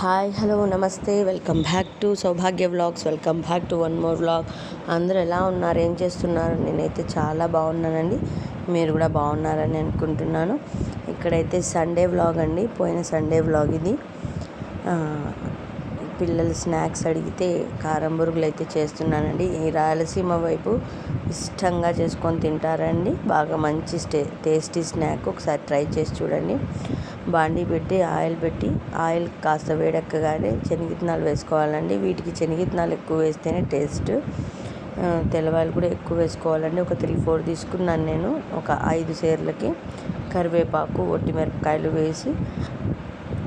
Hi hello నమస్తే. Welcome back to Saubhagya vlogs. Welcome back to one more vlog. అందరూ ఎలా ఉన్నారు? ఏం చేస్తున్నారు? నేనైతే చాలా బాగున్నానండి. మీరు కూడా బాగున్నారని అనుకుంటున్నాను. ఇక్కడైతే సండే వ్లాగ్ అండి. పోయిన సండే వ్లాగ్ ఇది. పిల్లలు స్నాక్స్ అడిగితే కారం బురుగులు అయితే చేస్తున్నానండి. ఈ రాయలసీమ వైపు ఇష్టంగా చేసుకొని తింటారండి. బాగా మంచి స్టే టేస్టీ స్నాక్. ఒకసారి ట్రై చేసి చూడండి. బాండీ పెట్టి ఆయిల్ పెట్టి ఆయిల్ కాస్త వేడెక్కగానే శనగిత్తనాలు వేసుకోవాలండి. వీటికి శనగిత్తనాలు ఎక్కువ వేస్తేనే టేస్ట్. తెల్లవాయలు కూడా ఎక్కువ వేసుకోవాలండి. ఒక త్రీ ఫోర్ తీసుకున్నాను నేను. ఒక ఐదు సేర్లకి కరివేపాకు ఒట్టి మిరపకాయలు వేసి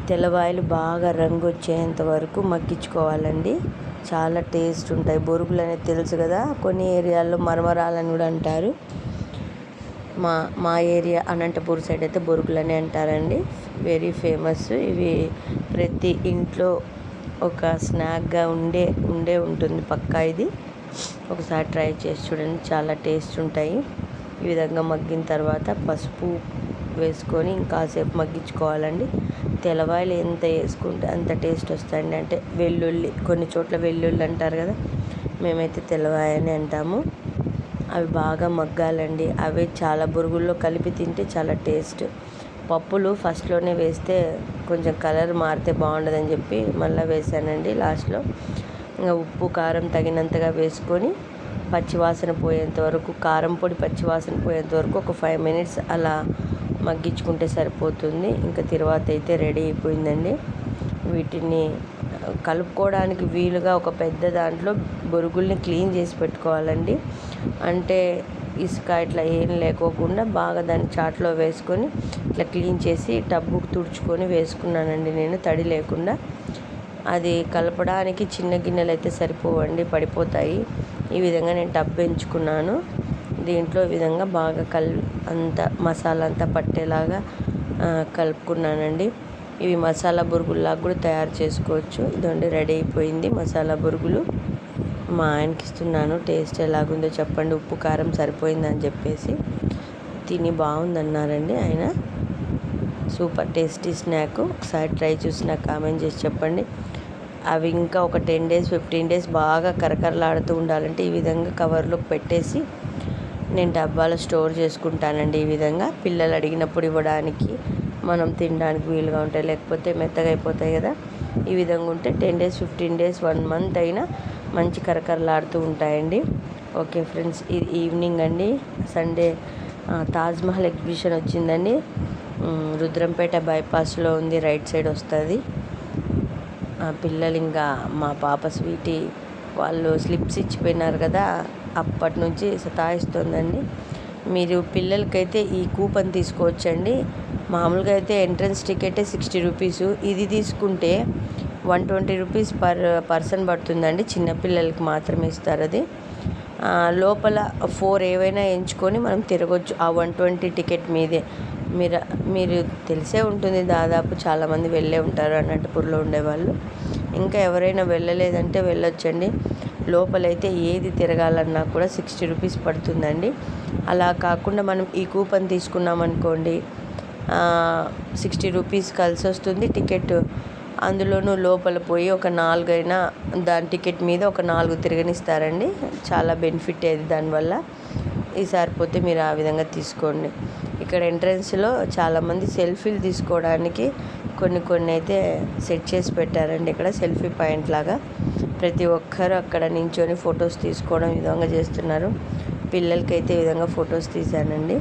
తెల్లవాయలు బాగా రంగు వచ్చేంత వరకు మగ్గించుకోవాలండి. చాలా టేస్ట్ ఉంటాయి. బొరుగులు అనేది తెలుసు కదా కొన్ని ఏరియాల్లో మరమరాలని కూడా అంటారు. మా మా ఏరియా అనంతపూర్ సైడ్ అయితే బొరుగులని అంటారండి. వెరీ ఫేమస్ ఇవి ప్రతి ఇంట్లో ఒక స్నాక్గా ఉండే ఉండే ఉంటుంది పక్కా ఇది. ఒకసారి ట్రై చేసి చూడండి. చాలా టేస్ట్ ఉంటాయి. ఈ విధంగా మగ్గిన తర్వాత పసుపు వేసుకొని ఇంకాసేపు మగ్గించుకోవాలండి. తెలవాయలు ఎంత వేసుకుంటే అంత టేస్ట్ వస్తాయండి. అంటే వెల్లుల్లి కొన్ని చోట్ల వెల్లుల్లి అంటారు కదా మేమైతే తెలవాయని అని అంటాము. అవి బాగా మగ్గాలండి. అవి చాలా బురుగుల్లో కలిపి తింటే చాలా టేస్ట్. పప్పులు ఫస్ట్లోనే వేస్తే కొంచెం కలర్ మారితే బాగుండదని చెప్పి మళ్ళీ వేసానండి లాస్ట్లో. ఇంకా ఉప్పు కారం తగినంతగా వేసుకొని పచ్చివాసన పోయేంత వరకు కారం పొడి పచ్చివాసన పోయేంత వరకు ఒక ఫైవ్ మినిట్స్ అలా మగ్గించుకుంటే సరిపోతుంది. ఇంకా తర్వాత అయితే రెడీ అయిపోయిందండి. వీటిని కలుపుకోవడానికి వీలుగా ఒక పెద్ద దాంట్లో బొరుగుల్ని క్లీన్ చేసి పెట్టుకోవాలండి. అంటే ఇసుక ఇట్లా ఏం లేకోకుండా బాగా దాన్ని చాట్లో వేసుకొని ఇట్లా క్లీన్ చేసి టబ్బుకు తుడుచుకొని వేసుకున్నానండి నేను తడి లేకుండా. అది కలపడానికి చిన్న గిన్నెలు అయితే సరిపోవండి పడిపోతాయి. ఈ విధంగా నేను టబ్ ఎంచుకున్నాను. దీంట్లో ఈ విధంగా బాగా కల్ అంత మసాలా అంతా పట్టేలాగా కలుపుకున్నానండి. ఇవి మసాలా బురుగుల్లాగా కూడా తయారు చేసుకోవచ్చు. ఇదండి రెడీ అయిపోయింది మసాలా బురుగులు. మా ఆయనకి ఇస్తున్నాను టేస్ట్ ఎలాగుందో చెప్పండి. ఉప్పు కారం సరిపోయిందని చెప్పేసి. తిని బాగుందన్నారండి ఆయన. Super tasty snack. ఒకసారి ట్రై చూసి నాకు కామెంట్ చేసి చెప్పండి. అవి ఇంకా ఒక టెన్ డేస్ ఫిఫ్టీన్ డేస్ బాగా కరకరలాడుతూ ఉండాలంటే ఈ విధంగా కవర్లో పెట్టేసి నేను డబ్బాలో స్టోర్ చేసుకుంటానండి ఈ విధంగా. పిల్లలు అడిగినప్పుడు ఇవ్వడానికి మనం తినడానికి వీలుగా ఉంటాయి. లేకపోతే మెత్తగా అయిపోతాయి కదా. ఈ విధంగా ఉంటే ten days fifteen days one month అయినా మంచి కరకరలాడుతూ ఉంటాయండి. ఓకే ఫ్రెండ్స్ ఇది ఈవినింగ్ అండి. సండే తాజ్మహల్ ఎగ్జిబిషన్ వచ్చిందండి. రుద్రంపేట బైపాస్లో ఉంది రైట్ సైడ్ వస్తుంది. పిల్లలు ఇంకా మా పాప స్వీటీ వాళ్ళు స్లిప్స్ ఇచ్చిపోయినారు కదా అప్పటి నుంచి సతాయిస్తుందండి. మీరు పిల్లలకైతే ఈ కూపన్ తీసుకోవచ్చండి. మామూలుగా అయితే ఎంట్రన్స్ టికెటే సిక్స్టీ రూపీస్. ఇది తీసుకుంటే one twenty rupees per person పడుతుందండి. చిన్నపిల్లలకి మాత్రమే ఇస్తారు అది. లోపల ఫోర్ ఏవైనా ఎంచుకొని మనం తిరగొచ్చు. ఆ వన్ ట్వంటీ టికెట్ మీదే. మీరు మీరు తెలిసే ఉంటుంది దాదాపు చాలామంది వెళ్ళే ఉంటారు అనంతపూర్లో ఉండేవాళ్ళు ఇంకా ఎవరైనా వెళ్ళలేదంటే వెళ్ళొచ్చండి. లోపలైతే ఏది తిరగాలన్నా కూడా సిక్స్టీ రూపీస్ పడుతుందండి. అలా కాకుండా మనం ఈ కూపన్ తీసుకున్నామనుకోండి సిక్స్టీ రూపీస్ కలిసి వస్తుంది టికెట్. అందులోనూ లోపల పోయి ఒక నాలుగైనా దాని టికెట్ మీద ఒక నాలుగు తిరగనిస్తారండి. చాలా బెనిఫిట్ అది దానివల్ల. ఈ సరిపోతే మీరు ఆ విధంగా తీసుకోండి. ఇక్కడ ఎంట్రన్స్లో చాలామంది సెల్ఫీలు తీసుకోవడానికి కొన్ని కొన్ని అయితే సెట్ చేసి పెట్టారండి. ఇక్కడ సెల్ఫీ పాయింట్ లాగా ప్రతి ఒక్కరు అక్కడ నించొని ఫొటోస్ తీసుకోవడం విధంగా చేస్తున్నారు. పిల్లలకైతే ఈ విధంగా ఫొటోస్ తీశానండి.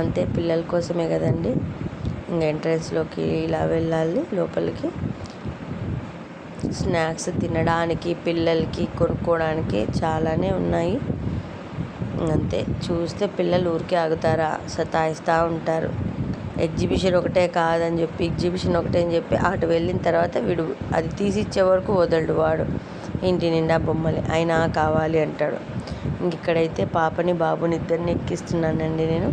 అంతే పిల్లల కోసమే కదండి. ఇంకా ఎంట్రన్స్లోకి ఇలా వెళ్ళాలి లోపలికి. స్నాక్స్ తినడానికి పిల్లలకి కొనుక్కోవడానికి చాలానే ఉన్నాయి. అంతే. చూస్తే పిల్లలు ఊరికే ఆగుతారా? సతాయిస్తూ ఉంటారు. ఎగ్జిబిషన్ ఒకటే కాదని చెప్పి ఎగ్జిబిషన్ ఒకటే అని చెప్పి అటు వెళ్ళిన తర్వాత వీడు అది తీసిచ్చే వరకు వదలడు వాడు. ఇంటి నిండా బొమ్మలే. అయినా కావాలి అంటాడు. ఇంక ఇక్కడైతే పాపని బాబుని ఇద్దరిని ఎక్కిస్తున్నానండి నేను.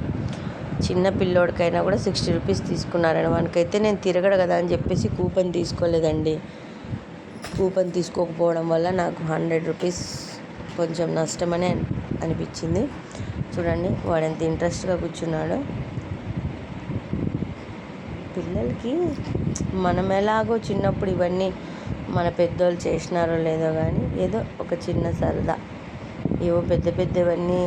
చిన్న పిల్లోడికైనా కూడా సిక్స్టీ రూపీస్ తీసుకున్నారని వానికైతే నేను తిరగడు కదా అని చెప్పేసి కూపన్ తీసుకోలేదండి. కూపన్ తీసుకోకపోవడం వల్ల నాకు హండ్రెడ్ రూపీస్ కొంచెం నష్టమనే అనిపించింది. చూడండి వాడు ఎంత ఇంట్రెస్ట్గా కూర్చున్నాడు. పిల్లలకి మనం ఎలాగో చిన్నప్పుడు ఇవన్నీ మన పెద్దోళ్ళు చేసినారో లేదో కానీ ఏదో ఒక చిన్న సరదా. ఏవో పెద్ద పెద్దవన్నీ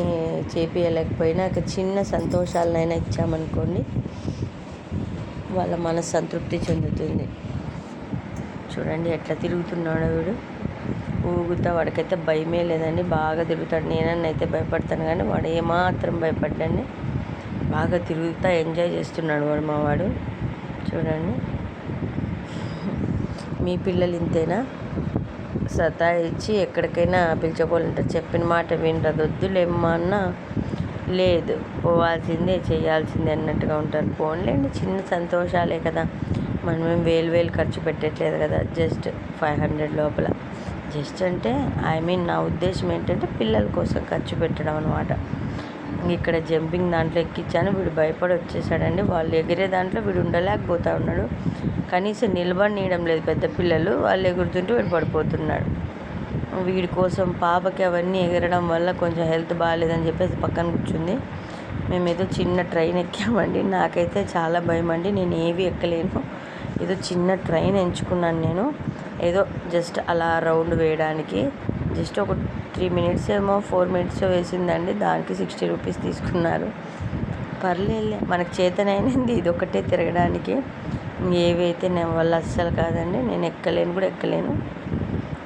చేపియలేకపోయినా ఒక చిన్న సంతోషాలనైనా ఇచ్చామనుకోండి వాళ్ళ మనసు సంతృప్తి చెందుతుంది. చూడండి ఎట్లా తిరుగుతున్నాడో వీడు. ఊగుతా వాడికైతే భయమే లేదండి. బాగా తిరుగుతాడు. నేనన్నైతే భయపడతాను కానీ వాడు ఏమాత్రం భయపడ్డాన్ని బాగా తిరుగుతా ఎంజాయ్ చేస్తున్నాడు వాడు మా వాడు. చూడండి. మీ పిల్లలు ఇంతేనా? సతాయించి ఎక్కడికైనా పిలిచిపోవాలంటే చెప్పిన మాట వినరదు. వద్దులేమ్మా అన్న. లేదు పోవాల్సిందే చేయాల్సిందే అన్నట్టుగా ఉంటారు. పోన్లేండి చిన్న సంతోషాలే కదా. మనమేం వేలు వేలు ఖర్చు పెట్టట్లేదు కదా. జస్ట్ ఫైవ్ హండ్రెడ్ లోపల. జస్ట్ అంటే ఐ మీన్ నా ఉద్దేశం ఏంటంటే పిల్లల కోసం ఖర్చు పెట్టడం అనమాట ఇక్కడ జంపింగ్ దాంట్లో ఎక్కించాను వీడు భయపడి వచ్చేసాడండి. వాళ్ళు ఎగిరే దాంట్లో వీడు ఉండలేకపోతా ఉన్నాడు. కనీసం నిలబడినీయడం లేదు పెద్ద పిల్లలు. వాళ్ళు ఎగురుతుంటే వీడు పడిపోతున్నాడు. వీడి కోసం పాపకి అవన్నీ ఎగరడం వల్ల కొంచెం హెల్త్ బాగాలేదని చెప్పేసి పక్కన కూర్చుంది. మేము ఏదో చిన్న ట్రైన్ ఎక్కామండి. నాకైతే చాలా భయం అండి నేను ఏవి ఎక్కలేను. ఏదో చిన్న ట్రైన్ ఎంచుకున్నాను నేను. ఏదో జస్ట్ అలా రౌండ్ వేయడానికి. జస్ట్ ఒక త్రీ మినిట్స్ ఏమో ఫోర్ మినిట్స్ వేసిందండి. దానికి సిక్స్టీ రూపీస్ తీసుకున్నారు. పర్లేదు మనకు చేతనైనది ఇది ఒకటే తిరగడానికి. ఏవైతే నేను వల్ల అస్సలు కాదండి. నేను ఎక్కలేను కూడా ఎక్కలేను.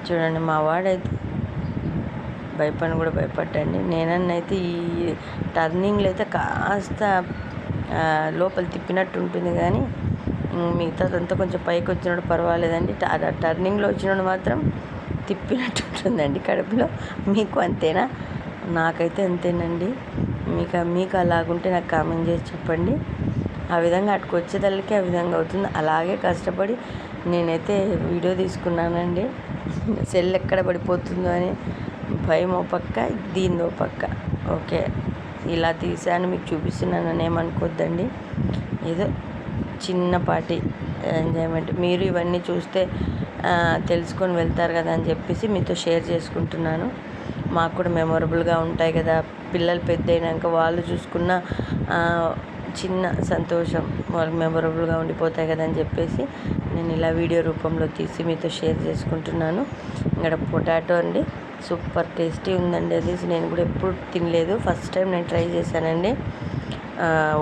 చూడండి మా వాడైతే భయపడిన కూడా భయపడ్డండి నేనన్నైతే ఈ టర్నింగ్లో అయితే కాస్త లోపల తిప్పినట్టు ఉంటుంది కానీ మిగతాదంతా కొంచెం పైకి వచ్చినప్పుడు పర్వాలేదండి టర్నింగ్లో వచ్చినప్పుడు మాత్రం తిప్పినట్టు ఉంటుందండి కడుపులో. మీకు అంతేనా? నాకైతే అంతేనండి. మీకు మీకు అలాగుంటే నాకు కామెంట్ చేసి చెప్పండి. ఆ విధంగా అటుకు వచ్చేదల్లకి ఆ విధంగా అవుతుంది. అలాగే కష్టపడి నేనైతే వీడియో తీసుకున్నానండి. సెల్ ఎక్కడ పడిపోతుందో అని భయం ఓ పక్క దీని ఓ పక్క. ఓకే. ఇలా తీసాను మీకు చూపిస్తున్నానని ఏమనుకోద్దండి. ఏదో చిన్నపాటి ఎంజాయ్మెంట్ మీరు ఇవన్నీ చూస్తే తెలుసుకొని వెళ్తారు కదా అని చెప్పేసి మీతో షేర్ చేసుకుంటున్నాను. మాకు కూడా మెమొరబుల్గా ఉంటాయి కదా. పిల్లలు పెద్ద అయినాక వాళ్ళు చూసుకున్న చిన్న సంతోషం వాళ్ళకి మెమొరబుల్గా ఉండిపోతాయి కదా అని చెప్పేసి నేను ఇలా వీడియో రూపంలో తీసి మీతో షేర్ చేసుకుంటున్నాను. ఇక్కడ పొటాటో అండి. సూపర్ టేస్టీ ఉందండి. అది నేను కూడా ఎప్పుడు తినలేదు. ఫస్ట్ టైం నేను ట్రై చేశానండి.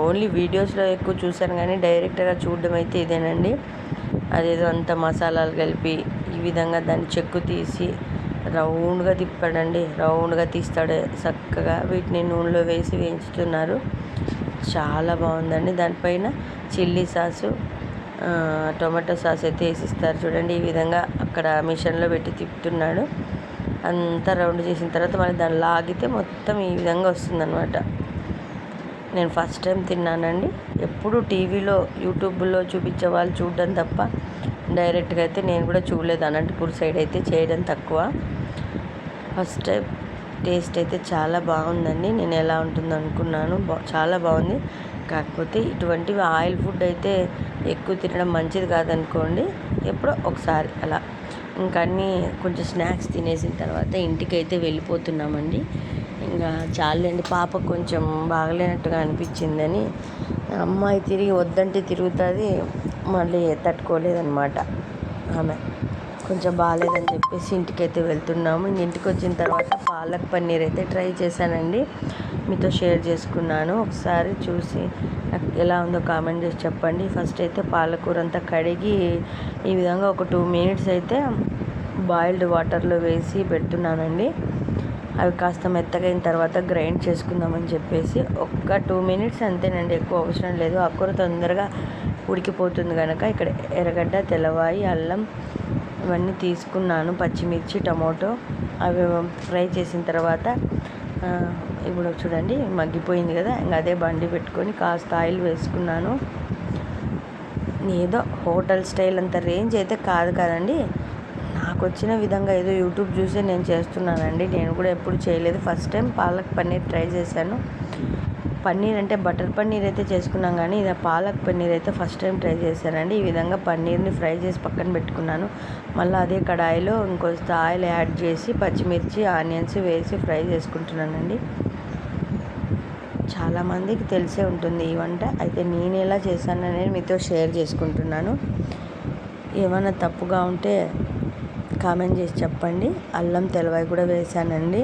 ఓన్లీ వీడియోస్లో ఎక్కువ చూశాను కానీ డైరెక్ట్గా చూడడం అయితే ఇదేనండి. అదేదో అంత మసాలాలు కలిపి ఈ విధంగా దాన్ని చెక్కు తీసి రౌండ్గా తిప్పాడండి. రౌండ్గా తీస్తాడు చక్కగా. వీటిని నూనెలో వేసి వేయించుతున్నారు. చాలా బాగుందండి. దానిపైన చిల్లీ సాసు టొమాటో సాస్ అయితే వేసిస్తారు చూడండి. ఈ విధంగా అక్కడ మిషన్లో పెట్టి తిప్పుతున్నాడు. అంతా రౌండ్ చేసిన తర్వాత మళ్ళీ దాన్ని లాగితే మొత్తం ఈ విధంగా వస్తుందన్నమాట. నేను ఫస్ట్ టైం తిన్నానండి. ఎప్పుడు టీవీలో యూట్యూబ్లో చూపించే వాళ్ళు చూడడం తప్ప డైరెక్ట్గా అయితే నేను కూడా చూడలేదు. అనంతపూర్ సైడ్ అయితే చేయడం తక్కువ. ఫస్ట్ టైం టేస్ట్ అయితే చాలా బాగుందండి. నేను ఎలా ఉంటుంది అనుకున్నాను. చాలా బాగుంది. కాకపోతే ఇటువంటివి ఆయిల్ ఫుడ్ అయితే ఎక్కువ తినడం మంచిది కాదనుకోండి. ఎప్పుడో ఒకసారి అలా. ఇంకా అన్నీ కొంచెం స్నాక్స్ తినేసిన తర్వాత ఇంటికి అయితే వెళ్ళిపోతున్నామండి. ఇంకా చాలండి పాప కొంచెం బాగలేనట్టుగా అనిపించిందని. అమ్మాయి తిరిగి వద్దంటే తిరుగుతుంది మళ్ళీ తట్టుకోలేదన్నమాట ఆమె. కొంచెం బాగాలేదని చెప్పేసి ఇంటికైతే వెళ్తున్నాము. ఇంటికి వచ్చిన తర్వాత పాలక్ పన్నీర్ అయితే ట్రై చేశానండి. మీతో షేర్ చేసుకున్నాను. ఒకసారి చూసి ఎలా ఉందో కామెంట్ చేసి చెప్పండి. ఫస్ట్ అయితే పాలకూర అంతా కడిగి ఈ విధంగా ఒక టూ మినిట్స్ అయితే బాయిల్డ్ వాటర్లో వేసి పెడుతున్నానండి. అవి కాస్త మెత్తగైన తర్వాత గ్రైండ్ చేసుకుందామని చెప్పేసి ఒక్క టూ మినిట్స్ అంతేనండి ఎక్కువ అవసరం లేదు. కూర తొందరగా ఉడికిపోతుంది కనుక ఇక్కడ ఎర్రగడ్డ తెల్లవాయి అల్లం ఇవన్నీ తీసుకున్నాను పచ్చిమిర్చి టమోటో అవి ఫ్రై చేసిన తర్వాత ఇప్పుడు చూడండి మగ్గిపోయింది కదా ఇంకా అదే బండి పెట్టుకొని కాస్త ఆయిల్ వేసుకున్నాను. ఏదో హోటల్ స్టైల్ అంత రేంజ్ అయితే కాదు కదండి. నాకు వచ్చిన విధంగా ఏదో యూట్యూబ్ చూసే నేను చేస్తున్నానండి. నేను కూడా ఎప్పుడు చేయలేదు. First time palak paneer try చేశాను. పన్నీర్ అంటే బటర్ పన్నీర్ అయితే చేసుకున్నాం కానీ ఇది పాలక్ పన్నీర్ అయితే ఫస్ట్ టైం ట్రై చేశానండి. ఈ విధంగా పన్నీర్ని ఫ్రై చేసి పక్కన పెట్టుకున్నాను. మళ్ళీ అదే కడాయిలో ఇంకొంత ఆయిల్ యాడ్ చేసి పచ్చిమిర్చి ఆనియన్స్ వేసి ఫ్రై చేసుకుంటున్నానండి. చాలామందికి తెలిసే ఉంటుంది ఈ వంట. అయితే నేను ఎలా చేశాననేది మీతో షేర్ చేసుకుంటున్నాను. ఏమైనా తప్పుగా ఉంటే కామెంట్ చేసి చెప్పండి. అల్లం తెలవాయి కూడా వేసానండి.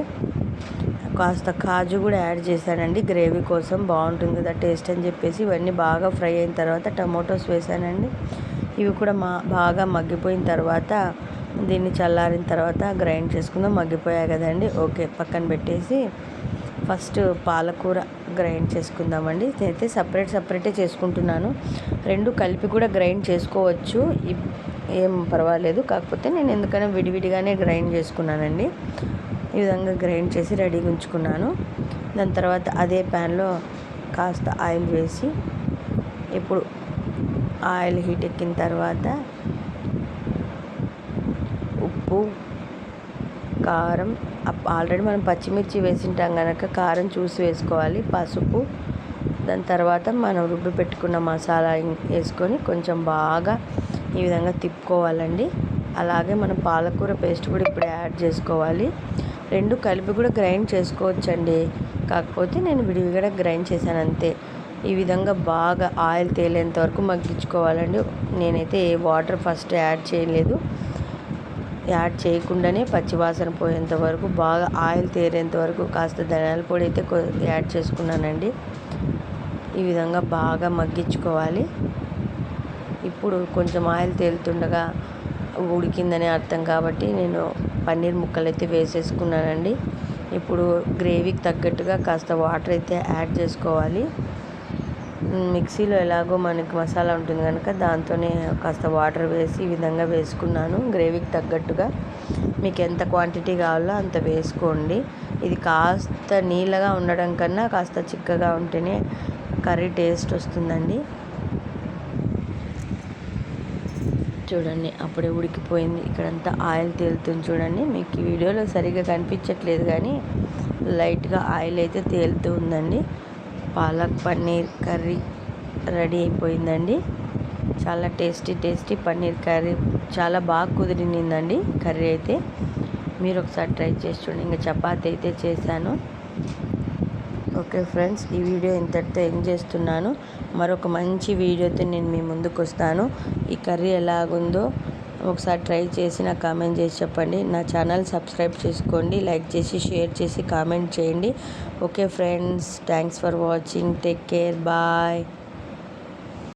కాస్త కాజు కూడా యాడ్ చేశానండి. గ్రేవీ కోసం బాగుంటుంది కదా టేస్ట్ అని చెప్పేసి ఇవన్నీ బాగా ఫ్రై అయిన తర్వాత టమోటోస్ వేసానండి. ఇవి కూడా మా బాగా మగ్గిపోయిన తర్వాత దీన్ని చల్లారిన తర్వాత గ్రైండ్ చేసుకుందాం. మగ్గిపోయాయి కదండి. ఓకే పక్కన పెట్టేసి ఫస్ట్ పాలకూర గ్రైండ్ చేసుకుందామండి. నేనైతే సపరేట్ సపరేటే చేసుకుంటున్నాను. రెండు కలిపి కూడా గ్రైండ్ చేసుకోవచ్చు. ఏం పర్వాలేదు. కాకపోతే నేను ఎందుకైనా విడివిడిగానే గ్రైండ్ చేసుకున్నానండి. ఈ విధంగా గ్రైండ్ చేసి రెడీగా ఉంచుకున్నాను. దాని తర్వాత అదే ప్యాన్లో కాస్త ఆయిల్ వేసి ఇప్పుడు ఆయిల్ హీట్ ఎక్కిన తర్వాత ఉప్పు కారం ఆల్రెడీ మనం పచ్చిమిర్చి వేసింటాం కనుక కారం చూసి వేసుకోవాలి పసుపు. దాని తర్వాత మనం రుబ్బి పెట్టుకున్న మసాలా వేసుకొని కొంచెం బాగా ఈ విధంగా తిప్పుకోవాలండి. అలాగే మనం పాలకూర పేస్ట్ కూడా ఇప్పుడు యాడ్ చేసుకోవాలి. రెండు కలిపి కూడా గ్రైండ్ చేసుకోవచ్చండి. కాకపోతే నేను విడివిగా గ్రైండ్ చేశాను అంతే. ఈ విధంగా బాగా ఆయిల్ తేలేంత వరకు మగ్గించుకోవాలండి. నేనైతే ఏ వాటర్ ఫస్ట్ యాడ్ చేయలేదు. యాడ్ చేయకుండానే పచ్చివాసన పోయేంత వరకు బాగా ఆయిల్ తేరేంత వరకు కాస్త ధనియాల పొడి అయితే యాడ్ చేసుకున్నానండి. ఈ విధంగా బాగా మగ్గించుకోవాలి. ఇప్పుడు కొంచెం ఆయిల్ తేలుతుండగా ఉడికిందని అర్థం కాబట్టి నేను పన్నీర్ ముక్కలు అయితే వేసేసుకున్నానండి. ఇప్పుడు గ్రేవీకి తగ్గట్టుగా కాస్త వాటర్ అయితే యాడ్ చేసుకోవాలి. మిక్సీలో ఎలాగో మనకి మసాలా ఉంటుంది కనుక దాంతోనే కాస్త వాటర్ వేసి ఈ విధంగా వేసుకున్నాను. గ్రేవీకి తగ్గట్టుగా మీకు ఎంత క్వాంటిటీ కావాలో అంత వేసుకోండి. ఇది కాస్త నీళ్ళగా ఉండడం కన్నా కాస్త చిక్కగా ఉంటేనే కర్రీ టేస్ట్ వస్తుందండి. చూడండి అప్పుడే ఉడికిపోయింది. ఇక్కడంతా ఆయిల్ తేలుతుంది చూడండి. మీకు ఈ వీడియోలో సరిగ్గా కనిపించట్లేదు కానీ లైట్గా ఆయిల్ అయితే తేలుతూ ఉందండి. పాలక్ పన్నీర్ కర్రీ రెడీ అయిపోయిందండి. చాలా టేస్టీ టేస్టీ పన్నీర్ కర్రీ. చాలా బాగా కుదిరిందండి కర్రీ అయితే. మీరు ఒకసారి ట్రై చేసి చూడండి. ఇంకా చపాతి అయితే చేశాను. ఓకే ఫ్రెండ్స్ ఈ వీడియో ఇంతటితో ఎండ్ చేస్తున్నాను. మరొక మంచి వీడియోతో నేను మీ ముందుకు వస్తాను. ఈ కర్రీ ఎలాగుందో ఒకసారి ట్రై చేసి నాకు కామెంట్ చేసి చెప్పండి. నా ఛానల్ సబ్స్క్రైబ్ చేసుకోండి లైక్ చేసి షేర్ చేసి కామెంట్ చేయండి. Okay friends thanks for watching. Take care. Bye.